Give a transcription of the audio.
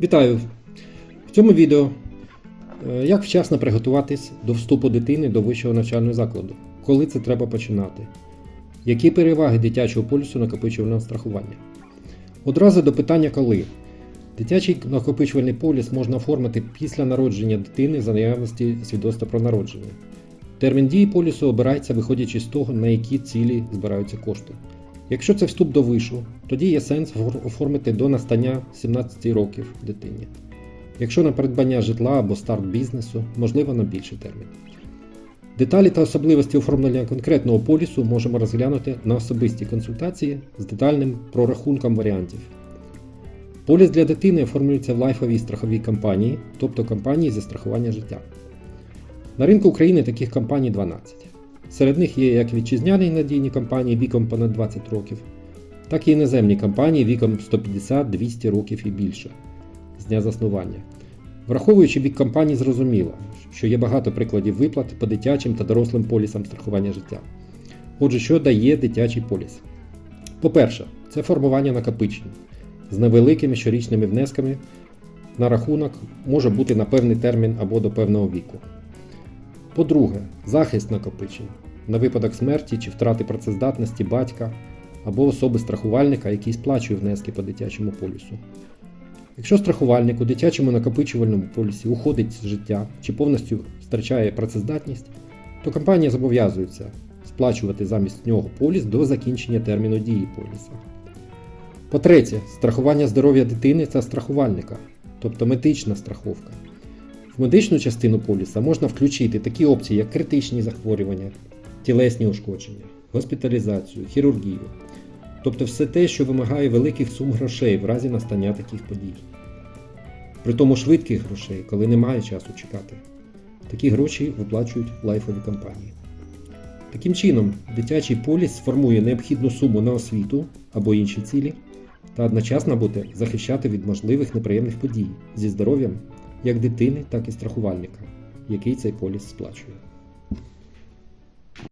Вітаю! В цьому відео е, як вчасно приготуватись до вступу дитини до вищого навчального закладу, коли це треба починати, які переваги дитячого полісу накопичувального страхування. Одразу до питання коли. Дитячий накопичувальний поліс можна оформити після народження дитини за наявності свідоцтва про народження. Термін дії полісу обирається виходячи з того, на які цілі збираються кошти. Якщо це вступ до вишу, тоді є сенс оформити до настання 17 років дитині. Якщо на придбання житла або старт бізнесу, можливо на більший термін. Деталі та особливості оформлення конкретного полісу можемо розглянути на особистій консультації з детальним прорахунком варіантів. Поліс для дитини оформлюється в лайфовій страховій компанії, тобто компанії зі страхування життя. На ринку України таких компаній 12. Серед них є як вітчизняні надійні компанії віком понад 20 років, так і іноземні компанії віком 150-200 років і більше з дня заснування. Враховуючи вік компаній, зрозуміло, що є багато прикладів виплат по дитячим та дорослим полісам страхування життя. Отже, що дає дитячий поліс? По-перше, це формування накопичень з невеликими щорічними внесками на рахунок може бути на певний термін або до певного віку. По-друге, захист накопичень на випадок смерті чи втрати працездатності батька або особи страхувальника, який сплачує внески по дитячому полісу. Якщо страхувальник у дитячому накопичувальному полісі уходить з життя чи повністю втрачає працездатність, то компанія зобов'язується сплачувати замість нього поліс до закінчення терміну дії поліса. По-третє, страхування здоров'я дитини та страхувальника, тобто медична страховка. В медичну частину поліса можна включити такі опції, як критичні захворювання, тілесні ушкодження, госпіталізацію, хірургію, тобто все те, що вимагає великих сум грошей в разі настання таких подій. Притому швидких грошей, коли немає часу чекати. Такі гроші виплачують лайфові компанії. Таким чином, дитячий поліс сформує необхідну суму на освіту або інші цілі, та одночасно буде захищати від можливих неприємних подій зі здоров'ям як дитини, так і страхувальника, який цей поліс сплачує.